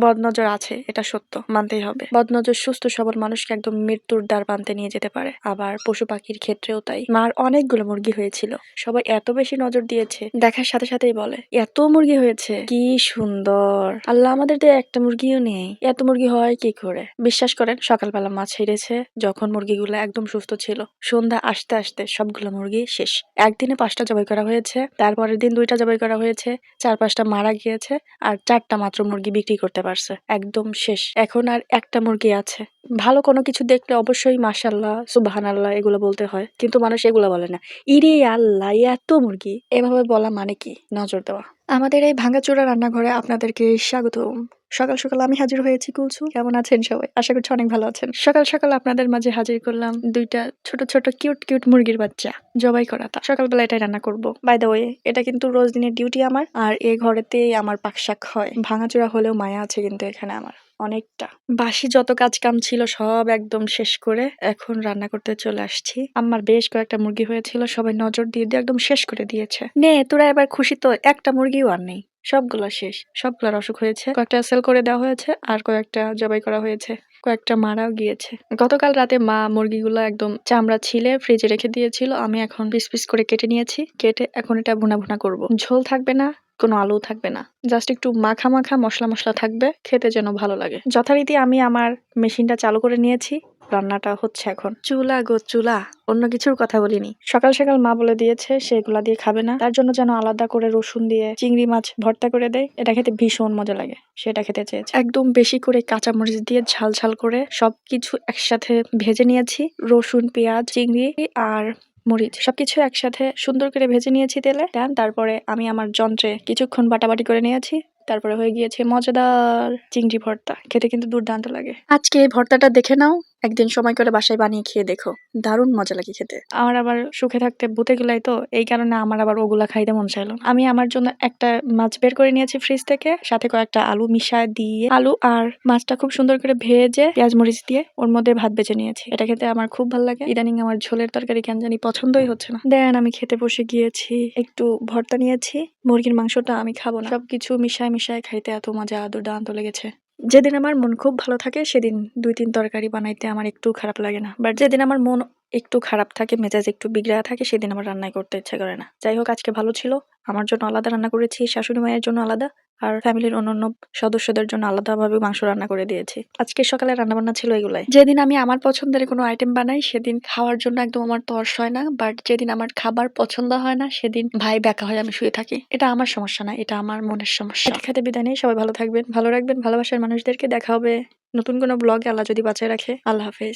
বদনজর আছে, এটা সত্য, মানতেই হবে। বদনজর সুস্থ, সবল মানুষকে একদম মৃত্যুর দ্বার প্রান্তে নিয়ে যেতে পারে। আবার পশু পাখির ক্ষেত্রেও তাই। মার অনেকগুলো মুরগি হয়েছিল। সবাই এত বেশি নজর দিয়েছে। দেখার সাথে সাথেই বলে, এত মুরগি হয়েছে। কি সুন্দর। আল্লাহ আমাদের দিয়ে একটা মুরগিও নেই। এত মুরগি হয় কি করে? বিশ্বাস করেন, সকালবেলা মাছ ছেড়েছে যখন মুরগিগুলো একদম সুস্থ ছিল। সন্ধ্যা আসতে আসতে সবগুলো মুরগি শেষ। একদিনে পাঁচটা জবাই করা হয়েছে, তারপরের দিন দুইটা জবাই করা হয়েছে, চার পাঁচটা মারা গিয়েছে, আর চারটা মাত্র মুরগি বিক্রি করতে পারছে। একদম শেষ। এখন আর একটা মুরগি আছে। ভালো কোনো কিছু দেখলে অবশ্যই মাসাল্লাহ সুবাহান আল্লাহ এগুলো বলতে হয়। কিন্তু মানুষ এগুলো বলে না। ইরে আল্লাহ, এত মুরগি। এভাবে বলা মানে কি? নজর দেওয়া। আমাদের এই ভাঙাচোরা রান্নাঘরে আপনাদেরকে স্বাগত সকাল সকাল আমি হাজির হয়েছি, কুলসু। কেমন আছেন সবাই? আশা করছি অনেক ভালো আছেন। সকাল সকাল আপনাদের মাঝে হাজির করলাম দুইটা ছোট ছোট কিউট কিউট মুরগির বাচ্চা, জবাই করা তা। সকালবেলা এটাই রান্না করব। বাই দা ওয়ে এটা কিন্তু রোজ দিনের ডিউটি আমার, আর এ ঘরেতেই আমার পাকশাক হয়। ভাঙাচোরা হলেও মায়া আছে কিন্তু এখানে আমার। অনেকটা। বাসি যত কাজ কাম ছিল সব একদম শেষ করে এখন রান্না করতে চলে আসছি। আমার বেশ কয়েকটা মুরগি হয়েছিল, সবাই নজর দিয়ে দিয়ে একদম শেষ করে দিয়েছে। নে, তোরা এবার খুশি তো, একটা মুরগিও আর নেই। সবগুলো শেষ, সবগুলোর অসুখ হয়েছে। কয়েকটা সেল করে দেওয়া হয়েছে আর কয়েকটা জবাই করা হয়েছে। কয়েকটা মারাও গিয়েছে। গতকাল রাতে মা মুরগিগুলো একদম চামড়া ছিলে ফ্রিজে রেখে দিয়েছিল। আমি এখন পিস পিস করে কেটে নিয়েছি। কেটে এখন এটা ভুনা ভুনা করব। ঝোল থাকবে না কোনো আলু থাকবে না। জাস্ট একটু মাখা মাখা মশলা মশলা থাকবে খেতে যেন ভালো লাগে। যথারীতি আমি আমার মেশিনটা চালু করে নিয়েছি রান্নাটা হচ্ছে এখন। চুলা গো চুলা অন্য কিছুর কথা বলিনি। সকাল সকাল মা বলে দিয়েছে সেগুলা দিয়ে খাবে না। তার জন্য যেন আলাদা করে রসুন দিয়ে চিংড়ি মাছ ভর্তা করে দেয়। এটা খেতে ভীষণ মজা লাগে সেটা খেতে চেয়েছে। একদম বেশি করে কাঁচামরিচ দিয়ে ঝাল ঝাল করে সবকিছু একসাথে ভেজে নিয়েছি। রসুন পেঁয়াজ চিংড়ি আর মরিচ, সবকিছু একসাথে সুন্দর করে ভেজে নিয়েছি তেলে। দেন তারপরে আমি আমার যন্ত্রে কিছুক্ষণ বাটাবাটি করে নিয়েছি। তারপরে হয়ে গিয়েছে মজাদার চিংড়ি ভর্তা। খেতে কিন্তু দুর্দান্ত লাগে। আজকে এই ভর্তাটা দেখে নাও। একদিন সময় করে বাসায় বানিয়ে খেয়ে দেখো। দারুণ মজা লাগে খেতে। আমার আবার সুখে থাকতে ভূতে গুলাই তো, এই কারণে আমার আবার ওগুলা খাইতে মন চাইলো আমি আমার জন্য একটা মাছ বের করে নিয়েছি ফ্রিজ থেকে, সাথে কয়েকটা আলু মিশায় দিয়ে, আলু আর মাছটা খুব সুন্দর করে ভেজে পেঁয়াজ মরিচ দিয়ে ওর মধ্যে ভাত বেজে নিয়েছি। এটা খেতে আমার খুব ভালো লাগে। ইদানিং আমার ঝোলের তরকারি কেন জানি পছন্দই হচ্ছে না। দেন আমি খেতে বসে গিয়েছি, একটু ভর্তা নিয়েছি। মুরগির মাংসটা আমি খাব না। সবকিছু মিশায় মিশায় খাইতে এত মজা দুর্দান্ত লেগেছে। যেদিন আমার মন খুব ভালো থাকে, সেদিন দুই তিন তরকারি বানাইতে আমার একটু খারাপ লাগে না। বাট যেদিন আমার মন একটু খারাপ থাকে, মেজাজ একটু বিগড়া থাকে, সেদিন আমার রান্নাই করতে ইচ্ছা করে না। যাই হোক আজকে ভালো ছিল। আমার জন্য আলাদা রান্না করেছি, শাশুড়ি মায়ের জন্য আলাদা, আর ফ্যামিলির অন্যান্য সদস্যদের জন্য আলাদাভাবে মাংস রান্না করে দিয়েছি। আজকে সকালে রান্না বান্না ছিল এগুলাই। যেদিন আমি আমার পছন্দের কোনো আইটেম বানাই, সেদিন খাওয়ার জন্য একদম আমার তর্স হয় না বাট যেদিন আমার খাবার পছন্দ হয় না, সেদিন ভাই ব্যাকা হয়ে আমি শুয়ে থাকি। এটা আমার সমস্যা না, এটা আমার মনের সমস্যা। খেতে বিদায় নেই, সবাই ভালো থাকবেন, ভালো রাখবেন, ভালোবাসার মানুষদেরকে দেখা হবে। নতুন কোনো ব্লগে আল্লাহ যদি বাঁচায় রাখে, আল্লাহ হাফেজ।